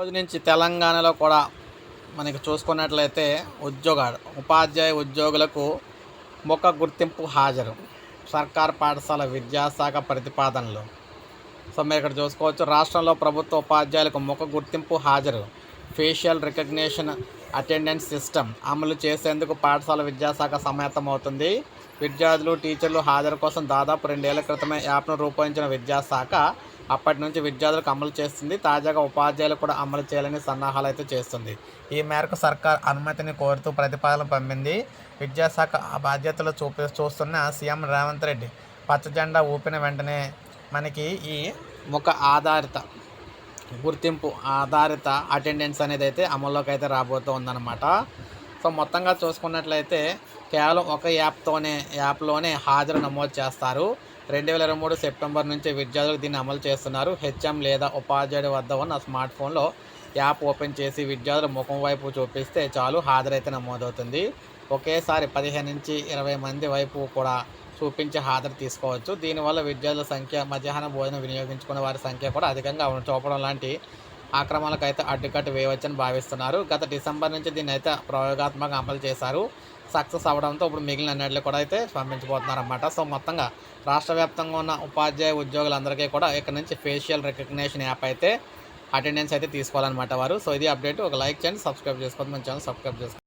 రోజు నుంచి తెలంగాణలో కూడా మనకి చూసుకున్నట్లయితే ఉద్యోగ ఉపాధ్యాయ ఉద్యోగులకు ముఖ గుర్తింపు హాజరు. సర్కార్ పాఠశాల విద్యాశాఖ ప్రతిపాదనలు. సో మీరు ఇక్కడ చూసుకోవచ్చు రాష్ట్రంలో ప్రభుత్వ ఉపాధ్యాయులకు ముఖ గుర్తింపు హాజరు. ఫేషియల్ రికగ్నిషన్ అటెండెన్స్ సిస్టమ్ అమలు చేసేందుకు పాఠశాల విద్యాశాఖ సమాయత్తమవుతుంది విద్యార్థులు టీచర్లు హాజరు కోసం దాదాపు రెండేళ్ళ క్రితమే యాప్ను రూపొందించిన విద్యాశాఖ అప్పటి నుంచి విద్యార్థులకు అమలు చేస్తుంది. తాజాగా ఉపాధ్యాయులు కూడా అమలు చేయాలని సన్నాహాలు అయితే చేస్తుంది. ఈ మేరకు సర్కార్ అనుమతిని కోరుతూ ప్రతిపాదన పంపింది. విద్యాశాఖ బాధ్యతలు చూపి చూస్తున్న సీఎం రేవంత్ రెడ్డి పచ్చజెండా ఊపిన వెంటనే మనకి ఈ ముఖ ఆధారిత గుర్తింపు ఆధారిత అటెండెన్స్ అనేది అయితే అమల్లోకి అయితే రాబోతూ ఉందన్నమాట. సో మొత్తంగా చూసుకున్నట్లయితే కేవలం ఒక యాప్తోనే యాప్లోనే హాజరు నమోదు చేస్తారు. రెండు వేల ఇరవై మూడు సెప్టెంబర్ నుంచి విద్యార్థులకు దీన్ని అమలు చేస్తున్నారు. హెచ్ఎం లేదా ఉపాధ్యాయుడి వద్ద ఉన్న స్మార్ట్ ఫోన్లో యాప్ ఓపెన్ చేసి విద్యార్థుల ముఖం వైపు చూపిస్తే చాలు హాజరైతే నమోదవుతుంది. ఒకేసారి పదిహేను నుంచి ఇరవై మంది వైపు కూడా చూపించి హాజరు తీసుకోవచ్చు. దీనివల్ల విద్యార్థుల సంఖ్య మధ్యాహ్న భోజనం వినియోగించుకునే వారి సంఖ్య కూడా అధికంగా చూపడం లాంటి ఆక్రమణలకు అయితే అడ్డుకట్టు వేయవచ్చని భావిస్తున్నారు. గత డిసెంబర్ నుంచి దీన్ని అయితే ప్రయోగాత్మకంగా అమలు చేశారు. సక్సెస్ అవ్వడంతో ఇప్పుడు మిగిలిన అన్నింటిలో కూడా అయితే పంపించబోతున్నారు సో మొత్తంగా రాష్ట్ర వ్యాప్తంగా ఉన్న ఉపాధ్యాయ ఉద్యోగులందరికీ కూడా ఇక్కడ నుంచి ఫేషియల్ రికగ్నేషన్ యాప్ అయితే అటెండెన్స్ అయితే తీసుకోవాలన్నమాట వారు. సో ఇది అప్డేట్. ఒక లైక్ చేయండి సబ్స్క్రైబ్ చేసుకోండి. మన ఛానల్ సబ్స్క్రైబ్ చేసుకోండి.